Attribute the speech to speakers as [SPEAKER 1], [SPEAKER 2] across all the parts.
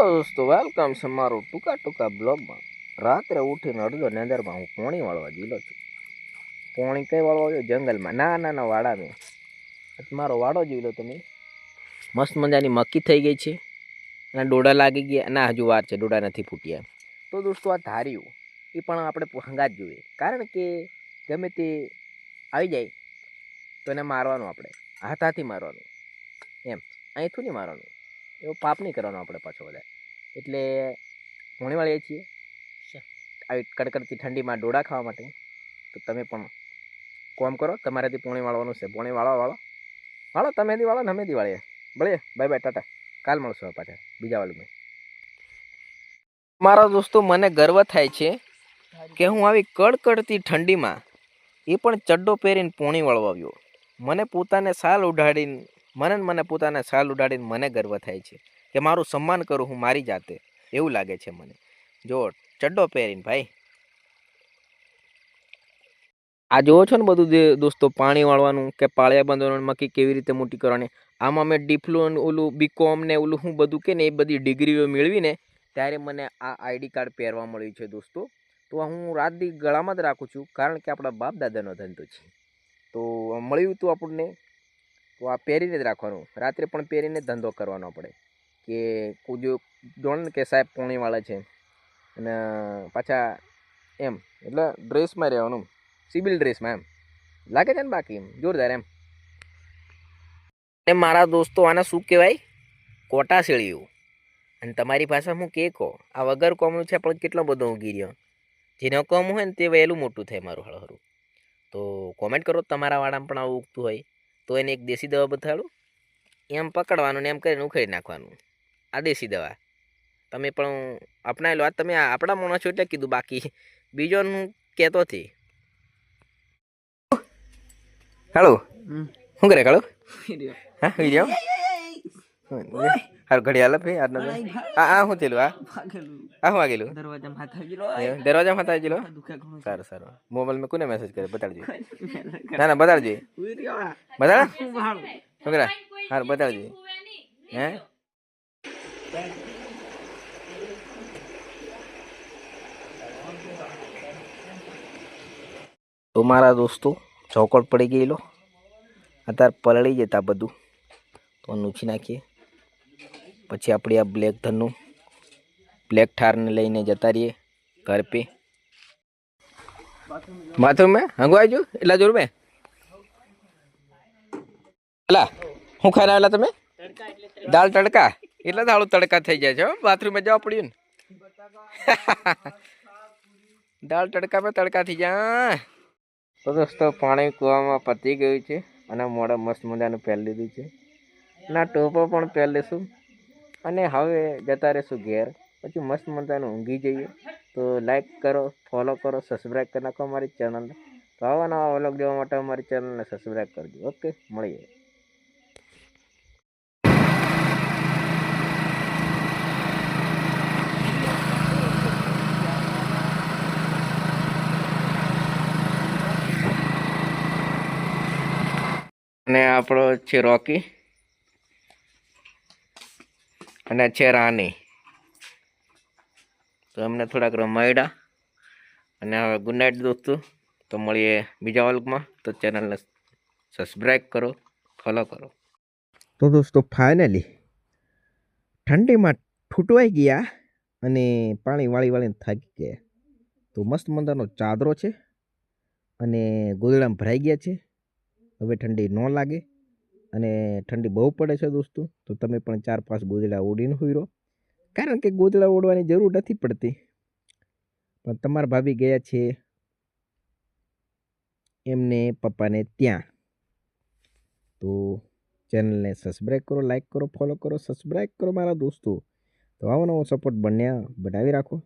[SPEAKER 1] Hello દોસ્તો welcome છે મારું ટૂંકા ટૂંકા બ્લોગમાં. રાત્રે ઉઠીને અડધો નેંદરમાં હું પોણી વાળવા ગયેલો છું. પોણી કઈ વાળવા ગયો? જંગલમાં. ના ના ના વાડામાં આજ મારો વાડો જીવલો તમે. મસ્ત મજાની મક્કી થઈ ગઈ છે. અને ડોડા લાગી ગયા. ના, હજુ વાર છે. ડોડા નથી ફૂટ્યા તો દોસ્તો, આ ધાર્યું એ પણ આપણે હંગાત જોઈએ. કારણ કે ગમે તે આવી જાય, તો એને મારવાનું આપણે. હાથાથી મારવાનું. એમ. અહીંથી નહીં મારવાનું. એવો પાપ નહીં કરવાનો આપણે પાછો બધા એટલે વાળીએ છીએ. આવી કડકડતી ઠંડીમાં ડોડા ખાવા માટે. તો તમે પણ કોમ કરો. તમારાથી પોણી વાળવાનું છે. પોણી વાળો વાળો. વાળો તમેથી વાળો ને અમેથી વાળીએ. ભલે. Bye bye tata. કાલ મળશું પાછા. બીજા વાળું મારા દોસ્તો મને ગર્વ થાય છે કે હું આવી કડકડતી ઠંડીમાં એ પણ ચડ્ડો પહેરીને પોણી વાળવા આવ્યો. મને પોતાને સાલ ઉડાડીને મને મને પોતાને સાલ ઉડાડીને મને ગર્વ થાય છે કે મારું સન્માન કરું હું મારી જાતે. એવું લાગે છે મને. જો, ચડ્ડો પહેરીને ભાઈ. આ જોવો છો ને બધું દોસ્તો, પાણી વાળવાનું કે પાળિયા બાંધવાનું મકી કેવી રીતે મોટી કરવાની. આમાં મેં ડિપ્લોમ ઓલું બીકોમ ને ઓલું હું બધું કે ને એ બધી ડિગ્રીઓ મેળવીને ત્યારે મને આ આઈડી કાર્ડ પહેરવા મળ્યું છે દોસ્તો. તો હું રાત દી ગળામાં જ રાખું છું કારણ કે આપણા બાપ દાદાનો ધંધો છે. તો મળ્યું હતું આપણને. તો આ પહેરીને જ રાખવાનું. રાત્રે પણ પહેરીને ધંધો કરવાનો આપણે કે કુજો જોણ કે સાહેબ પોણીવાળા છે. અને પાછા એમ, એટલે ડ્રેસમાં રહેવાનું. સિવિલ ડ્રેસમાં એમ. લાગે છે ને બાકી એમ? જોરદાર એમ. અને મારા દોસ્તો, આને શું કહેવાય? કોટા શેળિયું અને તમારી ભાષામાં કે કહો? આ વગર કોમનું છે, પણ કેટલો બધો ઊંઘી રહ્યો. જેને કોમ હોય ને તે વહેલું મોટું થાય મારું હળહરું. તો કોમેન્ટ કરો, તમારા વાળામાં પણ આવું ઉગતું હોય. તો એને એક દેશી દવા બતાડું એમ પકડવાનું ને એમ કરીને ઉખેડી નાખવાનું. આ દેશી દવા. તમે પણ અપનાવી લો આ તમે આપણા માણસો એટલે કીધું બાકી બીજોનું કહેતો હતી હાલો. શું કરે કાળો હા વીડિયો? હારું ઘડી હાલ ભાઈ આજનો આ આ શું થયેલું આ? આ હું આગેલું?
[SPEAKER 2] દરવાજામાં હાથ આવી ગયેલો
[SPEAKER 1] દરવાજામાં હતા ગયેલો
[SPEAKER 2] દુખે ઘણું
[SPEAKER 1] સારું મોબાઈલ મોબાઈલમાં કોને મેસેજ કરે? બતાડજો. ના ના બતાડજો. બતાડ? છોકરા હાર બતાડજો. હે? તો મારા દોસ્તો ચોકડ પડી ગયેલો. અત્યારે પલળી જતા બધું. તો નૂછી નાખીએ. પછી આપણે આ બ્લેક ધનનું બ્લેક ઠારને લઈને જતા રહીએ ઘર પે. બાથરૂમે હંગવાઈ જો એટલા જોર મેં એલા શું ખાઈને આવેલા તમે? દાળ તડકા? એટલા દાળું તડકા થઈ જાય છે બાથરૂમે જવા પડ્યું ને. દાળ તડકા પર તડકા થઈ જાય તો દોસ્તો, પાણી કૂવામાં પતી ગયું છે અને મોડા મસ્ત મજાનું પહેરી લીધું છે. ના, ટોપો પણ પહેરી લઈશું અને હવે જતા રહેશું ઘેર. પછી મસ્ત મજાનું ઊંઘી જઈએ. તો લાઈક કરો ફોલો કરો સબસ્ક્રાઈબ કરી નાખો અમારી ચેનલને તો આવા નવા વ્લોગ જોવા માટે અમારી ચેનલને સબસ્ક્રાઈબ કરજો. ઓકે મળીએ. અને આપણો છે રોકી. અને છે રાની. તો એમને થોડાક રમાયડા. અને હવે ગુડ નાઇટ દોસ્તો. તો મળીએ બીજા વર્ગમાં તો ચેનલને સબસ્ક્રાઈબ કરો ફોલો કરો. તો દોસ્તો ફાઇનલી ઠંડીમાં ઠૂંટવાઈ ગયા અને પાણી વાળી વાળીને થાકી ગયા. તો મસ્ત મજાનો ચાદરો છે અને ગોદડામાં ભરાઈ ગયા છે. હવે ઠંડી ન લાગે. અને ઠંડી બહુ પડે છે દોસ્તો, તો તમે પણ ચાર પાંચ ગોદડા ઓડીને હોઈરો. કારણ કે ગોદડા ઓડવાની જરૂર નથી પડતી. પણ તમારા ભાભી ગયા છે એમને પપ્પાને ત્યાં. તો ચેનલને સબસ્ક્રાઈબ કરો, લાઈક કરો, ફોલો કરો સબસ્ક્રાઈબ કરો મારા દોસ્તો. તો આવો નવો સપોર્ટ બન્યા બનાવી રાખો.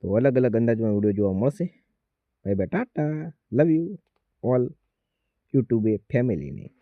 [SPEAKER 1] તો અલગ અલગ અંદાજમાં વીડિયો જોવા મળશે. Bye bye tata. Love you all YouTube ફેમિલીને.